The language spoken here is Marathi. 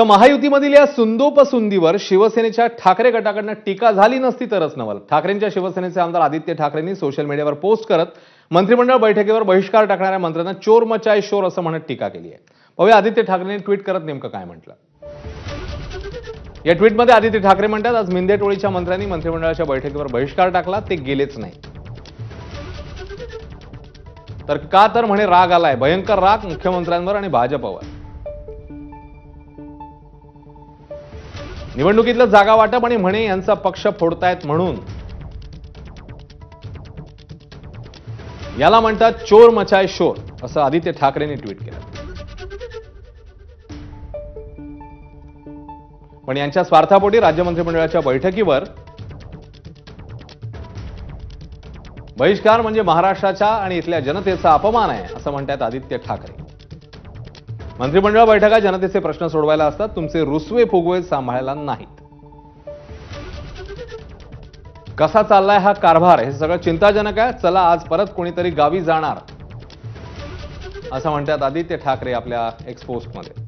तर महायुतीमधील या सुंदोपसुंदीवर शिवसेनेच्या ठाकरे गटाकडनं टीका झाली नसती तरच नवल. ठाकरेंच्या शिवसेनेचे आमदार आदित्य ठाकरेंनी सोशल मीडियावर पोस्ट करत मंत्रिमंडळ बैठकीवर बहिष्कार टाकणाऱ्या मंत्र्यांना चोर मचाय शोर असं म्हणत टीका केली आहे. पाहूया आदित्य ठाकरेंनी ट्विट करत नेमकं काय म्हटलं? या ट्विटमध्ये आदित्य ठाकरे म्हणतात आज मिंदे टोळीच्या मंत्र्यांनी मंत्रिमंडळाच्या बैठकीवर बहिष्कार टाकला ते गेलेच नाही. तर का तर म्हणे राग आलाय भयंकर राग मुख्यमंत्र्यांवर आणि भाजपवर. निवडणुकीतलं जागा वाटप आणि म्हणे यांचा पक्ष फोडतायत म्हणून. याला म्हणतात चोर मचाय शोर असं आदित्य ठाकरेंनी ट्विट केलं. पण यांच्या स्वार्थापोटी राज्य मंत्रिमंडळाच्या बैठकीवर बहिष्कार म्हणजे महाराष्ट्राच्या आणि इथल्या जनतेचा अपमान आहे असं म्हणतात आदित्य ठाकरे. मंत्रिमंडळ बैठका जनतेचे प्रश्न सोडवायला असतात. तुमचे रुसवे फुगवे सांभाळायला नाहीत. कसा चाललाय हा कारभार? हे सगळं चिंताजनक आहे. चला आज परत कोणीतरी गावी जाणार. असं म्हणतात आदित्य ठाकरे आपल्या एक्सपोस्टमध्ये